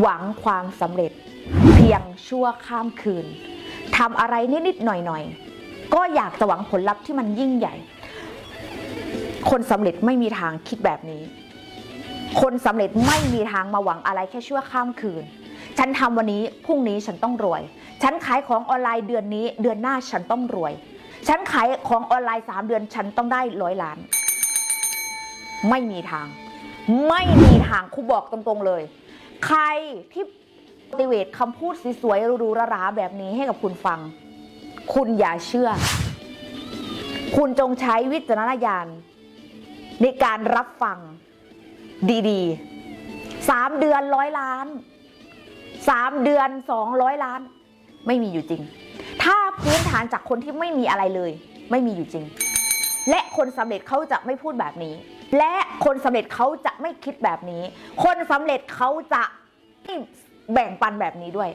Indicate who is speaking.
Speaker 1: หวังความสำเร็จ เพียงชั่วข้ามคืนทำอะไรนิดๆหน่อยๆ ก็อยากจะหวังผลลัพธ์ที่มันยิ่งใหญ่ คนสำเร็จไม่มีทางคิดแบบนี้ คนสำเร็จไม่มีทางมาหวังอะไรแค่ชั่วข้ามคืน ฉันทำวันนี้พรุ่งนี้ฉันต้องรวย ฉันขายของออนไลน์เดือนนี้ เดือนหน้าฉันต้องรวย ฉันขายของออนไลน์สามเดือนฉันต้องได้ร้อยล้าน ไม่มีทาง ไม่มีทางครูบอกตรงๆเลย ใครที่ motivate เวทคำพูดสวยๆรูๆราๆแบบนี้ให้กับคุณฟัง คุณอย่าเชื่อ คุณจงใช้วิจารณญาณในการรับฟังดีๆสามเดือนร้อยล้านสามเดือนสองร้อยล้าน ไม่มีอยู่จริง ถ้าพื้นฐานจากคนที่ไม่มีอะไรเลย ไม่มีอยู่จริง และคนสำเร็จเขาจะไม่พูดแบบนี้ และคนสำเร็จเขาจะไม่คิดแบบนี้ คนสำเร็จเขาจะไม่แบ่งปันแบบนี้ด้วย